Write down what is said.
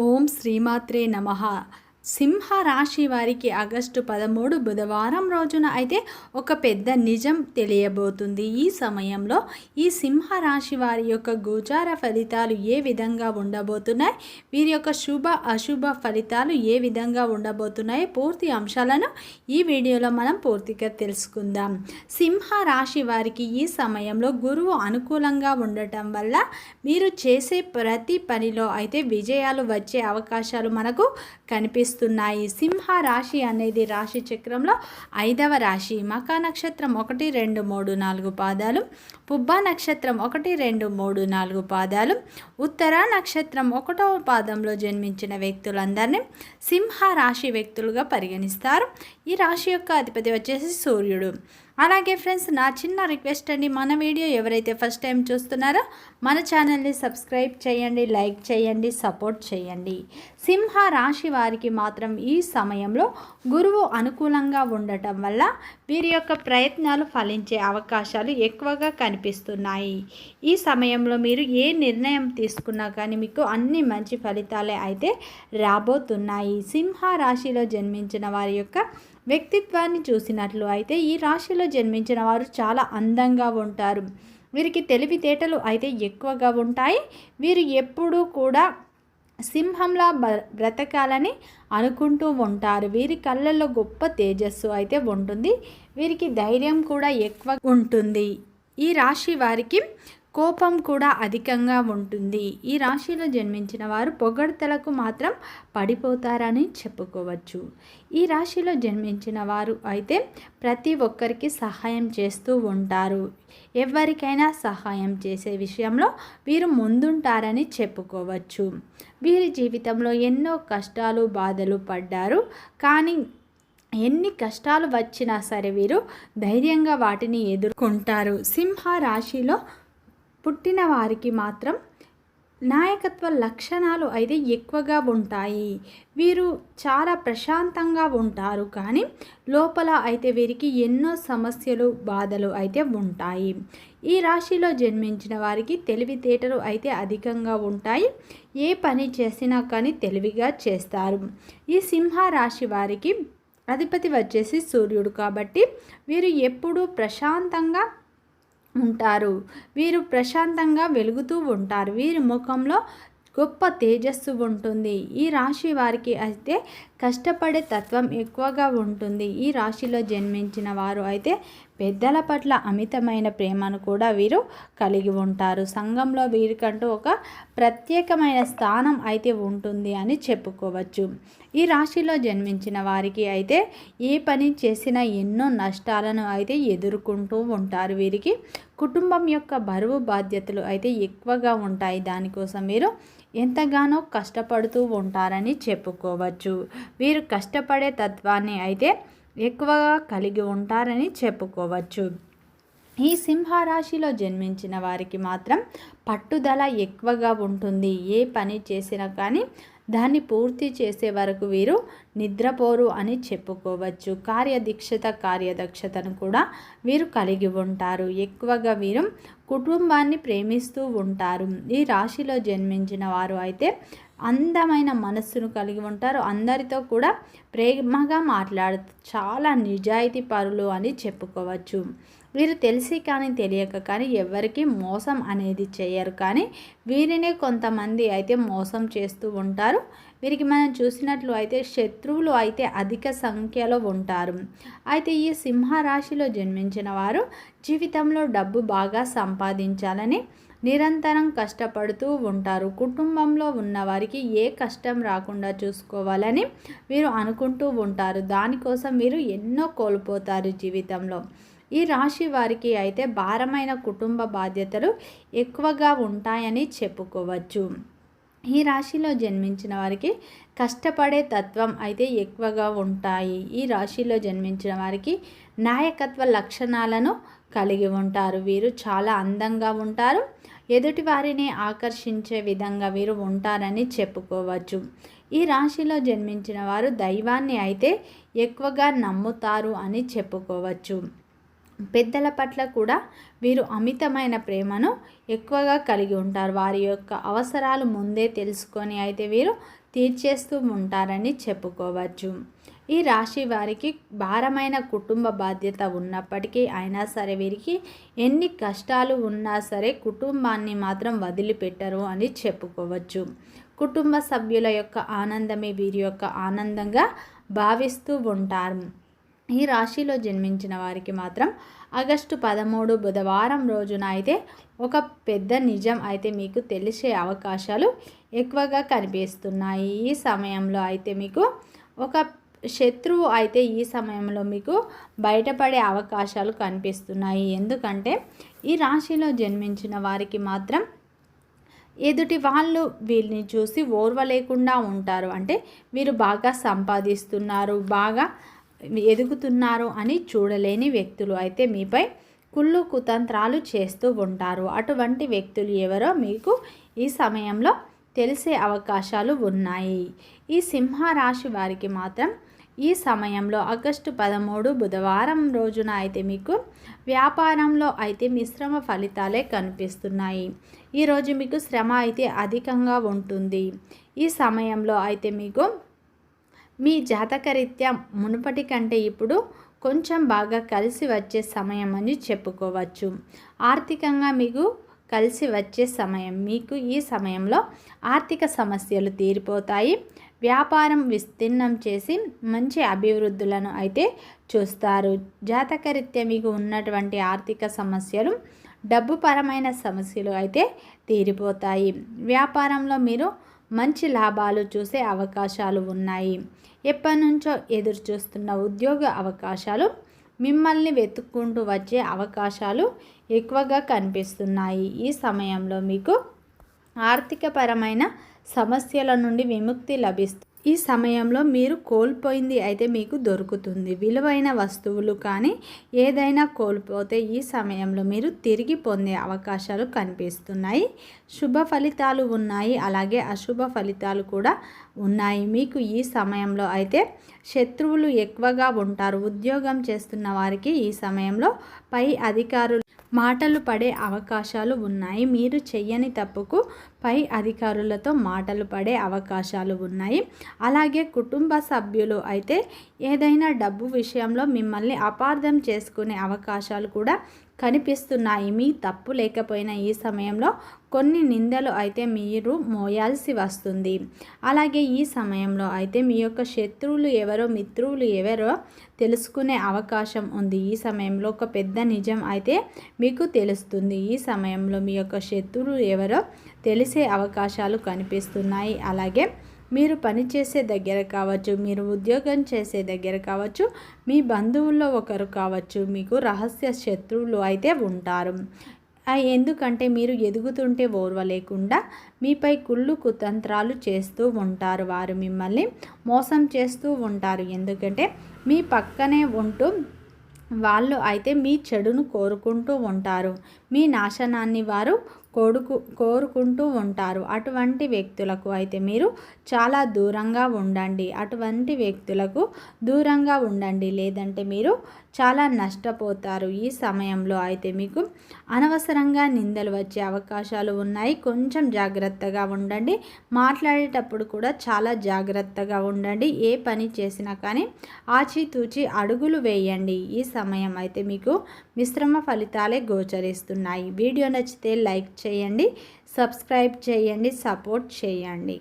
ఓం శ్రీమాత్రే నమ సింహ రాశి వారికి ఆగస్టు పదమూడు బుధవారం రోజున అయితే ఒక పెద్ద నిజం తెలియబోతుంది. ఈ సమయంలో ఈ సింహ రాశి వారి యొక్క గోచార ఫలితాలు ఏ విధంగా ఉండబోతున్నాయి? వీరి యొక్క శుభ అశుభ ఫలితాలు ఏ విధంగా ఉండబోతున్నాయి? పూర్తి అంశాలను ఈ వీడియోలో మనం పూర్తిగా తెలుసుకుందాం. సింహ రాశి వారికి ఈ సమయంలో గురువు అనుకూలంగా ఉండటం వల్ల మీరు చేసే ప్రతి పనిలో అయితే విజయాలు వచ్చే అవకాశాలు మనకు కనిపిస్తున్నాయి సింహ రాశి అనేది రాశి చక్రంలో ఐదవ రాశి. మకా నక్షత్రం ఒకటి రెండు మూడు నాలుగు పాదాలు. పుబ్బ నక్షత్రం ఒకటి రెండు మూడు నాలుగు పాదాలు. ఉత్తర నక్షత్రం ఒకటవ పాదంలో జన్మించిన వ్యక్తులందరినీ సింహ రాశి వ్యక్తులుగా పరిగణిస్తారు. ఈ రాశి యొక్క అధిపతి వచ్చేసి సూర్యుడు. అలాగే ఫ్రెండ్స్ నా చిన్న రిక్వెస్ట్ అండి. మన వీడియో ఎవరైతే ఫస్ట్ టైం చూస్తున్నారో మన ఛానల్ని సబ్స్క్రైబ్ చేయండి లైక్ చేయండి సపోర్ట్ చేయండి. సింహ రాశి వారికి మాత్రం ఈ సమయంలో గురువు అనుకూలంగా ఉండటం వల్ల వీరి యొక్క ప్రయత్నాలు ఫలించే అవకాశాలు ఎక్కువగా కనిపిస్తున్నాయి. ఈ సమయంలో మీరు ఏ నిర్ణయం తీసుకున్నా కానీ మీకు అన్ని మంచి ఫలితాలే అయితే రాబోతున్నాయి. సింహ రాశిలో జన్మించిన వారి యొక్క వ్యక్తిత్వాన్ని చూసినట్లు అయితే ఈ రాశిలో జన్మించిన వారు చాలా అందంగా ఉంటారు. వీరికి తెలివితేటలు అయితే ఎక్కువగా ఉంటాయి. వీరు ఎప్పుడూ కూడా సింహంలా బ్రతకాలని అనుకుంటూ ఉంటారు. వీరి కళ్ళల్లో గొప్ప తేజస్సు అయితే ఉంటుంది. వీరికి ధైర్యం కూడా ఎక్కువ ఉంటుంది. ఈ రాశి వారికి కోపం కూడా అధికంగా ఉంటుంది. ఈ రాశిలో జన్మించిన వారు పొగడ్తలకు మాత్రం పడిపోతారని చెప్పుకోవచ్చు. ఈ రాశిలో జన్మించిన వారు అయితే ప్రతి ఒక్కరికి సహాయం చేస్తూ ఉంటారు. ఎవరికైనా సహాయం చేసే విషయంలో వీరు ముందుంటారని చెప్పుకోవచ్చు. వీరి జీవితంలో ఎన్నో కష్టాలు బాధలు పడ్డారు. కానీ ఎన్ని కష్టాలు వచ్చినా సరే వీరు ధైర్యంగా వాటిని ఎదుర్కొంటారు. సింహ రాశిలో పుట్టిన వారికి మాత్రం నాయకత్వ లక్షణాలు అయితే ఎక్కువగా ఉంటాయి. వీరు చాలా ప్రశాంతంగా ఉంటారు. కానీ లోపల అయితే వీరికి ఎన్నో సమస్యలు బాధలు అయితే ఉంటాయి. ఈ రాశిలో జన్మించిన వారికి తెలివితేటలు అయితే అధికంగా ఉంటాయి. ఏ పని చేసినా కానీ తెలివిగా చేస్తారు. ఈ సింహ రాశి వారికి అధిపతి వచ్చేసి సూర్యుడు కాబట్టి వీరు ఎప్పుడూ ప్రశాంతంగా ఉంటారు. వీరు ప్రశాంతంగా వెలుగుతూ ఉంటారు. వీరి ముఖంలో గొప్ప తేజస్సు ఉంటుంది. ఈ రాశి వారికి అయితే కష్టపడే తత్వం ఎక్కువగా ఉంటుంది. ఈ రాశిలో జన్మించిన వారు అయితే పెద్దల పట్ల అమితమైన ప్రేమను కూడా వీరు కలిగి ఉంటారు. సంఘంలో వీరికంటూ ఒక ప్రత్యేకమైన స్థానం అయితే ఉంటుంది అని చెప్పుకోవచ్చు. ఈ రాశిలో జన్మించిన వారికి అయితే ఏ పని చేసినా ఎన్నో నష్టాలను అయితే ఎదుర్కొంటూ ఉంటారు. వీరికి కుటుంబం యొక్క బరువు బాధ్యతలు అయితే ఎక్కువగా ఉంటాయి. దానికోసం వీరు ఎంతగానో కష్టపడుతూ ఉంటారని చెప్పుకోవచ్చు. వీరు కష్టపడే తత్వాన్ని అయితే ఎక్కువగా కలిగి ఉంటారని చెప్పుకోవచ్చు. ఈ సింహరాశిలో జన్మించిన వారికి మాత్రం పట్టుదల ఎక్కువగా ఉంటుంది. ఏ పని చేసినా కానీ దాన్ని పూర్తి చేసే వరకు వీరు నిద్రపోరు అని చెప్పుకోవచ్చు. కార్యదీక్షత కార్యదక్షతను కూడా వీరు కలిగి ఉంటారు. ఎక్కువగా వీరు కుటుంబాన్ని ప్రేమిస్తూ ఉంటారు. ఈ రాశిలో జన్మించిన వారు అయితే అందమైన మనస్సును కలిగి ఉంటారు. అందరితో కూడా ప్రేమగా మాట్లాడుతూ చాలా నిజాయితీ పరులు అని చెప్పుకోవచ్చు. వీరు తెలిసి కానీ తెలియక కానీ ఎవరికి మోసం అనేది చేయరు. కానీ వీరినే కొంతమంది అయితే మోసం చేస్తూ ఉంటారు. వీరికి మనం చూసినట్లు అయితే శత్రువులు అయితే అధిక సంఖ్యలో ఉంటారు. అయితే ఈ సింహరాశిలో జన్మించిన వారు జీవితంలో డబ్బు బాగా సంపాదించాలని నిరంతరం కష్టపడుతూ ఉంటారు. కుటుంబంలో ఉన్నవారికి ఏ కష్టం రాకుండా చూసుకోవాలని వీరు అనుకుంటూ ఉంటారు. దానికోసం వీరు ఎన్నో కోల్పోతారు జీవితంలో. ఈ రాశి వారికి అయితే భారమైన కుటుంబ బాధ్యతలు ఎక్కువగా ఉంటాయని చెప్పుకోవచ్చు. ఈ రాశిలో జన్మించిన వారికి కష్టపడే తత్వం అయితే ఎక్కువగా ఉంటాయి. ఈ రాశిలో జన్మించిన వారికి నాయకత్వ లక్షణాలను కలిగి ఉంటారు. వీరు చాలా అందంగా ఉంటారు. ఎదుటి వారిని ఆకర్షించే విధంగా వీరు ఉంటారని చెప్పుకోవచ్చు. ఈ రాశిలో జన్మించిన వారు దైవాన్ని అయితే ఎక్కువగా నమ్ముతారు అని చెప్పుకోవచ్చు. పెద్దల పట్ల కూడా వీరు అమితమైన ప్రేమను ఎక్కువగా కలిగి ఉంటారు. వారి యొక్క అవసరాలు ముందే తెలుసుకొని అయితే వీరు తీర్చేస్తూ ఉంటారని చెప్పుకోవచ్చు. ఈ రాశి వారికి భారమైన కుటుంబ బాధ్యత ఉన్నప్పటికీ అయినా సరే వీరికి ఎన్ని కష్టాలు ఉన్నా సరే కుటుంబాన్ని మాత్రం వదిలిపెట్టరు అని చెప్పుకోవచ్చు. కుటుంబ సభ్యుల యొక్క ఆనందమే వీరి యొక్క ఆనందంగా భావిస్తూ ఉంటారు. ఈ రాశిలో జన్మించిన వారికి మాత్రం ఆగస్టు పదమూడు బుధవారం రోజున అయితే ఒక పెద్ద నిజం అయితే మీకు తెలిసే అవకాశాలు ఎక్కువగా కనిపిస్తున్నాయి. ఈ సమయంలో అయితే మీకు ఒక శత్రువు అయితే ఈ సమయంలో మీకు బయటపడే అవకాశాలు కనిపిస్తున్నాయి. ఎందుకంటే ఈ రాశిలో జన్మించిన వారికి మాత్రం ఎదుటి వాళ్ళు వీళ్ళని చూసి ఓర్వలేకుండా ఉంటారు. అంటే వీరు బాగా సంపాదిస్తున్నారు బాగా ఎదుగుతున్నారు అని చూడలేని వ్యక్తులు అయితే మీపై కుళ్ళు కుతంత్రాలు చేస్తూ ఉంటారు. అటువంటి వ్యక్తులు ఎవరో మీకు ఈ సమయంలో తెలిసే అవకాశాలు ఉన్నాయి. ఈ సింహరాశి వారికి మాత్రం ఈ సమయంలో ఆగస్టు పదమూడు బుధవారం రోజున అయితే మీకు వ్యాపారంలో అయితే మిశ్రమ ఫలితాలే కనిపిస్తున్నాయి. ఈరోజు మీకు శ్రమ అయితే అధికంగా ఉంటుంది. ఈ సమయంలో అయితే మీకు మీ జాతకరీత్యా మునుపటి కంటే ఇప్పుడు కొంచెం బాగా కలిసి వచ్చే సమయం అని చెప్పుకోవచ్చు. ఆర్థికంగా మీకు కలిసి వచ్చే సమయం మీకు ఈ సమయంలో ఆర్థిక సమస్యలు తీరిపోతాయి. వ్యాపారం విస్తీర్ణం చేసి మంచి అభివృద్ధులను అయితే చూస్తారు. జాతకరీత్యా మీకు ఉన్నటువంటి ఆర్థిక సమస్యలు డబ్బు పరమైన సమస్యలు అయితే తీరిపోతాయి. వ్యాపారంలో మీరు మంచి లాభాలు చూసే అవకాశాలు ఉన్నాయి. ఎప్పటి నుంచో ఎదురు చూస్తున్న ఉద్యోగ అవకాశాలు మిమ్మల్ని వెతుక్కుంటూ వచ్చే అవకాశాలు ఎక్కువగా కనిపిస్తున్నాయి. ఈ సమయంలో మీకు ఆర్థికపరమైన సమస్యల నుండి విముక్తి లభిస్తుంది. ఈ సమయంలో మీరు కోల్పోయింది అయితే మీకు దొరుకుతుంది. విలువైన వస్తువులు కానీ ఏదైనా కోల్పోతే ఈ సమయంలో మీరు తిరిగి పొందే అవకాశాలు కనిపిస్తున్నాయి. శుభ ఫలితాలు ఉన్నాయి. అలాగే అశుభ ఫలితాలు కూడా ఉన్నాయి. మీకు ఈ సమయంలో అయితే శత్రువులు ఎక్కువగా ఉంటారు. ఉద్యోగం చేస్తున్న వారికి ఈ సమయంలో పై అధికారులు మాటలు పడే అవకాశాలు ఉన్నాయి. మీరు చెయ్యని తప్పుకు పై అధికారులతో మాటలు పడే అవకాశాలు ఉన్నాయి. అలాగే కుటుంబ సభ్యులు అయితే ఏదైనా డబ్బు విషయంలో మిమ్మల్ని అపార్థం చేసుకునే అవకాశాలు కూడా కనిపిస్తున్నాయి. మీ తప్పు లేకపోయినా ఈ సమయంలో కొన్ని నిందలు అయితే మీరు మోయాల్సి వస్తుంది. అలాగే ఈ సమయంలో అయితే మీ యొక్క శత్రువులు ఎవరో మిత్రువులు ఎవరో తెలుసుకునే అవకాశం ఉంది. ఈ సమయంలో ఒక పెద్ద నిజం అయితే మీకు తెలుస్తుంది. ఈ సమయంలో మీ యొక్క శత్రువులు ఎవరో తెలిసే అవకాశాలు కనిపిస్తున్నాయి. అలాగే మీరు పనిచేసే దగ్గర కావచ్చు మీరు ఉద్యోగం చేసే దగ్గర కావచ్చు మీ బంధువుల్లో ఒకరు కావచ్చు మీకు రహస్య శత్రువులు అయితే ఉంటారు. ఎందుకంటే మీరు ఎదుగుతుంటే ఓర్వలేకుండా మీపై కుళ్ళు కుతంత్రాలు చేస్తూ ఉంటారు వారు మిమ్మల్ని మోసం చేస్తూ ఉంటారు. ఎందుకంటే మీ పక్కనే ఉంటూ వాళ్ళు అయితే మీ చెడును కోరుకుంటూ ఉంటారు. మీ నాశనాన్ని వారు కొడుకు కోరుకుంటూ ఉంటారు. అటువంటి వ్యక్తులకు అయితే మీరు చాలా దూరంగా ఉండండి. అటువంటి వ్యక్తులకు దూరంగా ఉండండి. లేదంటే మీరు చాలా నష్టపోతారు ఈ సమయంలో. అయితే మీకు అనవసరంగా నిందలు వచ్చే అవకాశాలు ఉన్నాయి. కొంచెం జాగ్రత్తగా ఉండండి. మాట్లాడేటప్పుడు కూడా చాలా జాగ్రత్తగా ఉండండి. ఏ పని చేసినా కానీ ఆచితూచి అడుగులు వేయండి. ఈ సమయం అయితే మీకు మిశ్రమ ఫలితాలే గోచరిస్తున్నాయి. వీడియో నచ్చితే లైక్ చేయండి సబ్స్క్రైబ్ చేయండి సపోర్ట్ చేయండి.